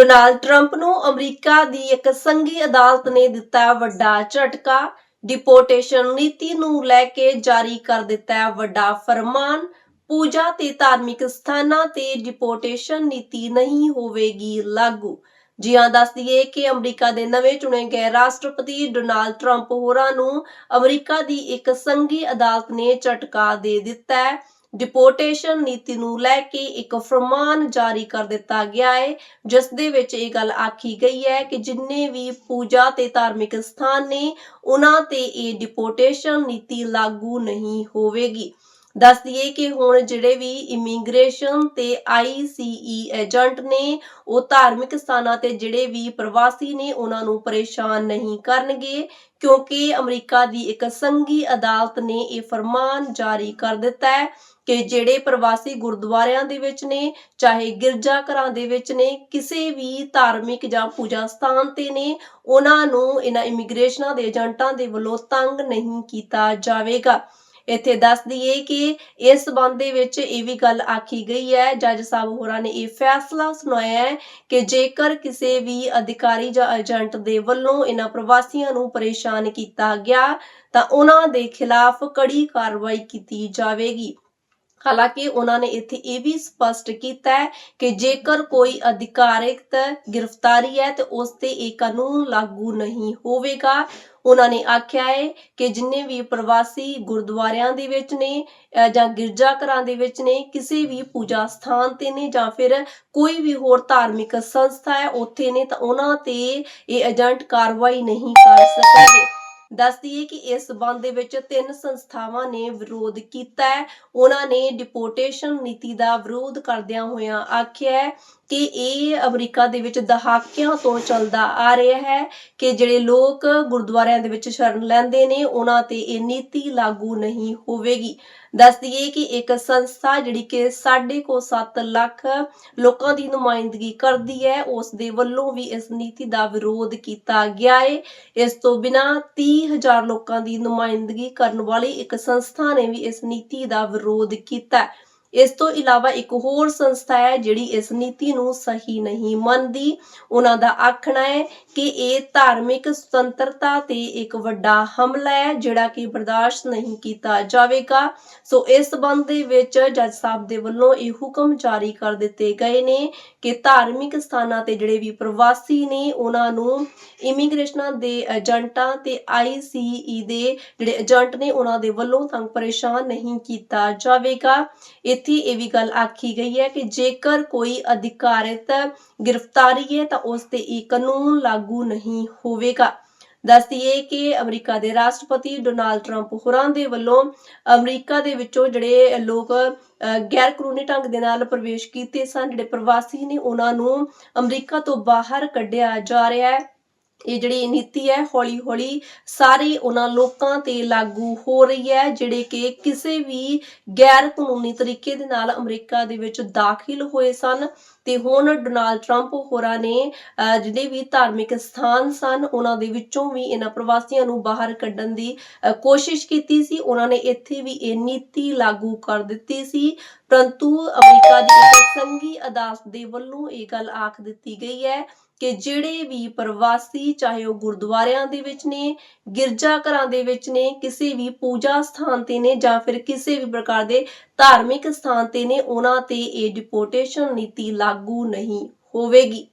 Donald Trump ਨੂੰ ਅਮਰੀਕਾ ਦੀ ਇੱਕ ਸੰਘੀ ਅਦਾਲਤ ਨੇ ਦਿੱਤਾ ਵੱਡਾ ਝਟਕਾ। ਡਿਪੋਰਟੇਸ਼ਨ ਨੀਤੀ ਨੂੰ ਲੈ ਕੇ ਜਾਰੀ ਕਰ ਦਿੱਤਾ ਵੱਡਾ ਫਰਮਾਨ। ਪੂਜਾ ਤੇ ਧਾਰਮਿਕ ਸਥਾਨਾਂ ਤੇ ਡਿਪੋਰਟੇਸ਼ਨ ਨੀਤੀ ਨਹੀਂ ਹੋਵੇਗੀ ਲਾਗੂ। ਜੀ ਹਾਂ ਦੱਸ ਦਈਏ ਕਿ ਅਮਰੀਕਾ ਦੇ ਨਵੇਂ ਚੁਣੇ ਗਏ ਰਾਸ਼ਟਰਪਤੀ ਡੋਨਾਲਡ ਟਰੰਪ ਹੋਰਾਂ ਨੂੰ ਅਮਰੀਕਾ ਦੀ ਇੱਕ ਸੰਘੀ ਅਦਾਲਤ ਨੇ ਝਟਕਾ ਦੇ ਦਿੱਤਾ ਹੈ। ਡਿਪੋਰਟੇਸ਼ਨ ਨੀਤੀ ਨੂੰ ਲੈ ਕੇ ਇੱਕ ਫਰਮਾਨ ਜਾਰੀ ਕਰ ਦਿੱਤਾ ਗਿਆ ਹੈ, ਜਿਸ ਦੇ ਵਿੱਚ ਇਹ ਗੱਲ ਆਖੀ ਗਈ ਹੈ ਕਿ ਜਿੰਨੇ ਵੀ ਪੂਜਾ ਤੇ ਧਾਰਮਿਕ ਸਥਾਨ ਨੇ, ਉਹਨਾਂ ਤੇ ਇਹ ਡਿਪੋਰਟੇਸ਼ਨ ਨੀਤੀ ਲਾਗੂ ਨਹੀਂ ਹੋਵੇਗੀ। ਦੱਸ ਦਈਏ ਕਿ ਹੁਣ ਜਿਹੜੇ ਵੀ ਇਮੀਗ੍ਰੇਸ਼ਨ ਤੇ ਆਈਸੀਈ ਏਜੰਟ ਨੇ, ਉਹ ਧਾਰਮਿਕ ਸਥਾਨਾਂ ਤੇ ਜਿਹੜੇ ਵੀ ਪ੍ਰਵਾਸੀ ਨੇ, ਉਹਨਾਂ ਨੂੰ ਪਰੇਸ਼ਾਨ ਨਹੀਂ ਕਰਨਗੇ, ਕਿਉਂਕਿ ਅਮਰੀਕਾ ਦੀ ਇੱਕ ਸੰਘੀ ਅਦਾਲਤ ਨੇ ਇਹ ਫਰਮਾਨ ਜਾਰੀ ਕਰ ਦਿੱਤਾ ਹੈ ਕਿ ਜਿਹੜੇ ਪ੍ਰਵਾਸੀ ਗੁਰਦੁਆਰਿਆਂ ਦੇ ਵਿੱਚ ਨੇ, ਚਾਹੇ ਗਿਰਜਾ ਘਰਾਂ ਦੇ ਵਿੱਚ ਨੇ, ਕਿਸੇ ਵੀ ਧਾਰਮਿਕ ਜਾਂ ਪੂਜਾ ਸਥਾਨ ਤੇ ਨੇ, ਉਹਨਾਂ ਨੂੰ ਇਹਨਾਂ ਇਮੀਗ੍ਰੇਸ਼ਨਾਂ ਦੇ ਏਜੰਟਾਂ ਦੇ ਵੱਲੋਂ ਤੰਗ ਨਹੀਂ ਕੀਤਾ ਜਾਵੇਗਾ। ਇੱਥੇ ਦੱਸ ਦਈਏ ਕਿ ਇਸ ਸੰਬੰਧ ਦੇ ਵਿੱਚ ਇਹ ਵੀ ਗੱਲ ਆਖੀ ਗਈ ਹੈ, ਜੱਜ ਸਾਹਿਬ ਹੋਰਾਂ ਨੇ ਇਹ ਫੈਸਲਾ ਸੁਣਾਇਆ ਹੈ ਕਿ ਜੇਕਰ ਕਿਸੇ ਵੀ ਅਧਿਕਾਰੀ ਜਾਂ ਏਜੰਟ ਦੇ ਵੱਲੋਂ ਇਹਨਾਂ ਪ੍ਰਵਾਸੀਆਂ ਨੂੰ ਪਰੇਸ਼ਾਨ ਕੀਤਾ ਗਿਆ, ਤਾਂ ਉਹਨਾਂ ਦੇ ਖਿਲਾਫ ਕੜੀ ਕਾਰਵਾਈ ਕੀਤੀ ਜਾਵੇਗੀ। ਹਾਲਾਂਕਿ ਉਹਨਾਂ ਨੇ ਇੱਥੇ ਇਹ ਵੀ ਸਪਸ਼ਟ ਕੀਤਾ ਹੈ ਕਿ ਜੇਕਰ ਕੋਈ ਅਧਿਕਾਰਿਤ ਗ੍ਰਿਫਤਾਰੀ ਹੈ ਤੇ ਉਸ ਤੇ ਇਹ ਕਾਨੂੰਨ ਲਾਗੂ ਨਹੀਂ ਹੋਵੇਗਾ। ਉਹਨਾਂ ਨੇ ਆਖਿਆ ਹੈ ਕਿ ਜਿੰਨੇ ਵੀ ਪ੍ਰਵਾਸੀ ਗੁਰਦੁਆਰਿਆਂ ਦੇ ਵਿੱਚ ਨੇ ਜਾਂ ਗਿਰਜਾ ਘਰਾਂ ਦੇ ਵਿੱਚ ਨੇ, ਕਿਸੇ ਵੀ ਪੂਜਾ ਸਥਾਨ ਤੇ ਨੇ ਜਾਂ ਫਿਰ ਕੋਈ ਵੀ ਹੋਰ ਧਾਰਮਿਕ ਸੰਸਥਾ ਹੈ ਉੱਥੇ ਨੇ ਤਾਂ ਉਹਨਾਂ ਤੇ ਇਹ ਏਜੰਟ ਕਾਰਵਾਈ ਨਹੀਂ ਕਰ ਸਕਣਗੇ ਦੱਸ ਦਈਏ ਕਿ ਇਸ ਸਬੰਧ ਦੇ ਵਿੱਚ ਤਿੰਨ ਸੰਸਥਾਵਾਂ ਨੇ ਵਿਰੋਧ ਕੀਤਾ ਹੈ। ਉਹਨਾਂ ਨੇ ਡਿਪੋਰਟੇਸ਼ਨ ਨੀਤੀ ਦਾ ਵਿਰੋਧ ਕਰਦਿਆਂ ਹੋਇਆਂ ਆਖਿਆ ਹੈ ਕਿ ਇਹ ਅਮਰੀਕਾ ਦੇ ਵਿੱਚ ਦਹਾਕਿਆਂ ਤੋਂ ਚੱਲਦਾ ਆ ਰਿਹਾ ਹੈ ਕਿ ਜਿਹੜੇ ਲੋਕ ਗੁਰਦੁਆਰਿਆਂ ਦੇ ਵਿੱਚ ਸ਼ਰਨ ਲੈਂਦੇ ਨੇ, ਉਹਨਾਂ ਤੇ ਇਹ ਨੀਤੀ ਲਾਗੂ ਨਹੀਂ ਹੋਵੇਗੀ ਦੱਸ ਦਈਏ ਕਿ ਇੱਕ ਸੰਸਥਾ ਜਿਹੜੀ ਕਿ 7.5 ਲੱਖ ਲੋਕਾਂ ਦੀ ਨੁਮਾਇੰਦਗੀ ਕਰਦੀ ਹੈ ਉਸ ਦੇ ਵੱਲੋਂ ਵੀ ਇਸ ਨੀਤੀ ਦਾ ਵਿਰੋਧ ਕੀਤਾ ਗਿਆ ਹੈ ਇਸ ਤੋਂ ਬਿਨਾ 30000 ਲੋਕਾਂ ਦੀ ਨੁਮਾਇੰਦਗੀ ਕਰਨ ਵਾਲੀ ਇੱਕ ਸੰਸਥਾ ਨੇ ਵੀ ਇਸ ਨੀਤੀ ਦਾ ਵਿਰੋਧ ਕੀਤਾ ਹੈ। ਇਸ ਤੋਂ ਇਲਾਵਾ ਇੱਕ ਹੋਰ ਸੰਸਥਾ ਹੈ ਜਿਹੜੀ ਇਸ ਨੀਤੀ ਨੂੰ ਸਹੀ ਨਹੀਂ ਮੰਨਦੀ। ਉਹਨਾਂ ਦਾ ਆਖਣਾ ਹੈ ਕਿ ਇਹ ਧਾਰਮਿਕ ਸੁਤੰਤਰਤਾ ਤੇ ਇੱਕ ਵੱਡਾ ਹਮਲਾ ਹੈ, ਜਿਹੜਾ ਕਿ ਬਰਦਾਸ਼ਤ ਨਹੀਂ ਕੀਤਾ ਜਾਵੇਗਾ। ਸੋ ਇਸ ਸੰਬੰਧ ਦੇ ਵਿੱਚ ਜੱਜ ਸਾਹਿਬ ਦੇ ਵੱਲੋਂ ਇਹ ਹੁਕਮ ਜਾਰੀ ਕਰ ਦਿੱਤੇ ਗਏ ਨੇ ਕਿ ਧਾਰਮਿਕ ਸਥਾਨਾਂ ਤੇ ਜਿਹੜੇ ਵੀ ਪ੍ਰਵਾਸੀ ਨੇ, ਉਹਨਾਂ ਨੂੰ ਇਮੀਗ੍ਰੇਸ਼ਨਾਂ ਦੇ ਏਜੰਟਾਂ ਤੇ ਆਈਸੀਈ ਦੇ ਜਿਹੜੇ ਏਜੰਟ ਨੇ, ਉਹਨਾਂ ਦੇ ਵੱਲੋਂ ਤੰਗ ਪਰੇਸ਼ਾਨ ਨਹੀਂ ਕੀਤਾ ਜਾਵੇਗਾ। ਇੱਥੇ ਇਹ ਵੀ ਗੱਲ ਆਖੀ ਗਈ ਹੈ ਕਿ ਜੇਕਰ ਕੋਈ ਅਧਿਕਾਰਿਤ ਗ੍ਰਿਫਤਾਰੀ ਹੈ ਤਾਂ ਉਸ ਤੇ ਇਹ ਕਾਨੂੰਨ ਲਾਗੂ ਨਹੀਂ ਹੋਵੇਗਾ। ਦੱਸਦੀਏ ਕਿ ਅਮਰੀਕਾ ਦੇ ਰਾਸ਼ਟਰਪਤੀ ਡੋਨਾਲਡ ਟਰੰਪ ਹੋਰਾਂ ਦੇ ਵੱਲੋਂ ਅਮਰੀਕਾ ਦੇ ਵਿੱਚੋਂ ਜਿਹੜੇ ਲੋਕ ਅਹ, ਗੈਰ ਕਾਨੂੰਨੀ ਢੰਗ ਦੇ ਨਾਲ ਪ੍ਰਵੇਸ਼ ਕੀਤੇ ਸਨ ਜਿਹੜੇ ਪ੍ਰਵਾਸੀ ਨੇ ਉਹਨਾਂ ਨੂੰ ਅਮਰੀਕਾ ਤੋਂ ਬਾਹਰ ਕੱਢਿਆ ਜਾ ਰਿਹਾ ਹੈ। ਇਹ ਜਿਹੜੀ ਨੀਤੀ ਹੈ ਹੌਲੀ ਹੌਲੀ ਸਾਰੇ ਉਹਨਾਂ ਲੋਕਾਂ ਤੇ ਲਾਗੂ ਹੋ ਰਹੀ ਹੈ ਜਿਹੜੇ ਕਿ ਕਿਸੇ ਵੀ ਗੈਰ ਕਾਨੂੰਨੀ ਤਰੀਕੇ ਦੇ ਨਾਲ ਅਮਰੀਕਾ ਦੇ ਵਿੱਚ ਦਾਖਲ ਹੋਏ ਸਨ ਤੇ ਹੁਣ ਡੋਨਾਲਡ ਟਰੰਪ ਹੋਰਾਂ ਨੇ ਅਹ, ਜਿਹੜੇ ਵੀ ਧਾਰਮਿਕ ਸਥਾਨ ਸਨ ਉਹਨਾਂ ਦੇ ਵਿੱਚੋਂ ਵੀ ਇਹਨਾਂ ਪ੍ਰਵਾਸੀਆਂ ਨੂੰ ਬਾਹਰ ਕੱਢਣ ਦੀ ਕੋਸ਼ਿਸ਼ ਕੀਤੀ ਸੀ। ਉਹਨਾਂ ਨੇ ਇੱਥੇ ਵੀ ਇਹ ਨੀਤੀ ਲਾਗੂ ਕਰ ਦਿੱਤੀ ਸੀ। ਪਰੰਤੂ ਅਮਰੀਕਾ ਦੀ ਇੱਕ ਸੰਘੀ ਅਦਾਲਤ ਦੇ ਵੱਲੋਂ ਇਹ ਗੱਲ ਆਖ ਦਿੱਤੀ ਗਈ ਹੈ ਕਿ ਜਿਹੜੇ ਵੀ ਪ੍ਰਵਾਸੀ, ਚਾਹੇ ਉਹ ਗੁਰਦੁਆਰਿਆਂ ਦੇ ਵਿੱਚ ਨੇ, ਗਿਰਜਾ ਘਰਾਂ ਦੇ ਵਿੱਚ ਨੇ, ਕਿਸੇ ਵੀ ਪੂਜਾ ਸਥਾਨ ਤੇ ਨੇ ਜਾਂ ਫਿਰ ਕਿਸੇ ਵੀ ਪ੍ਰਕਾਰ ਦੇ ਧਾਰਮਿਕ ਸਥਾਨ ਤੇ ਨੇ, ਉਹਨਾਂ ਤੇ ਇਹ ਡਿਪੋਰਟੇਸ਼ਨ ਨੀਤੀ ਲਾਗੂ ਨਹੀਂ ਹੋਵੇਗੀ।